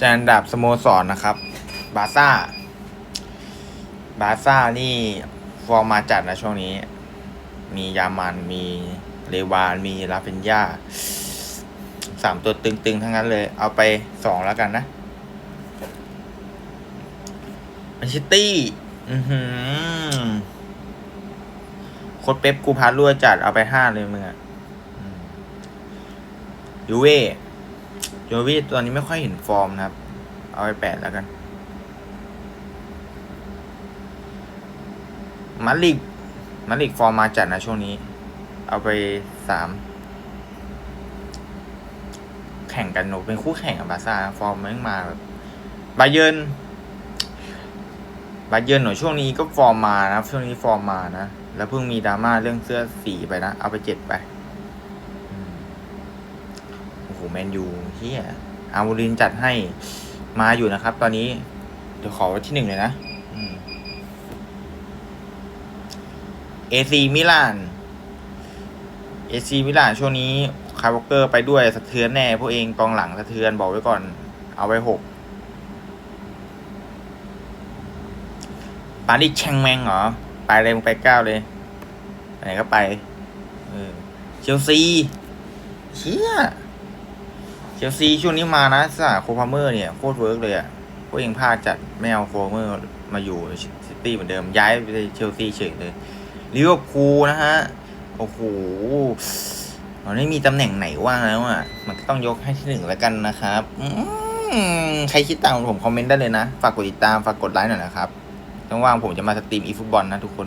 จนดับสโมสรนะครับ บาซ่า บาซ่านี่ฟอร์มมาจัดนะช่วงนี้ มียามันมีเลวาน มีลาเฟนยาสามตัวตึงๆ ทั้งนั้นเลย เอาไปสองแล้วกันนะแมนซิตี้อือหือโคตรเป๊ปกูพารั่วจัดเอาไปห้าเลยมึงอะยูเว่ ยูเว่ตอนนี้ไม่ค่อยเห็นฟอร์มนะครับ เอาไปแปดแล้วกัน มาริกมาริกฟอร์มมาจัดนะช่วงนี้ เอาไปสามแข่งกันหนูเป็นคู่แข่งกับบาซ่าฟอร์มม่งมาแบบบาเยิร์นบาเยิร์นหนูช่วงนี้ก็ฟอร์มมานะช่วงนี้ฟอร์มมานะแล้วเพิ่งมีดราม่าเรื่องเสื้อสีไปนะ เอาไปเจ็ดไป หแมนยูเฮียอามูรินจัดให้มาอยู่นะครับ ตอนนี้ เดี๋ยวขอไว้ที่หนึ่งเลยนะเอซีมิลานเอซีมิลานช่วงนี้คาร์วอเกอร์ไปด้วยสะเทือนแน่ พวกเองกองหลังสะเทือนบอกไว้ก่อน เอาไว้หกปาดิสแชงแมงเหรอ ไปเลยมึงไปเก้าเลยไปไหนก็ไปเออเชลซีเชี่ย เชลซีช่วงนี้มานะสาโคพาเมอร์เนี่ยโคตรเวิร์กเลยอะพวกเองพลาดจัดไม่เอาโคพาเมอร์มาอยู่ซิตี้เหมือนเดิมย้ายไปเชลซีเฉยเลยลิเวอร์พูลนะฮะโอ้โหมันไม่มีตำแหน่งไหนว่างแล้วอะ มันก็ต้องยกให้ที่หนึ่งแล้วกันนะครับอืมใครคิดตามผมคอมเมนต์ได้เลยนะ ฝากกดติดตามฝากกดไลค์หน่อยนะครับต้องว่างผมจะมาสตรีมอีฟุตบอลนะทุกคน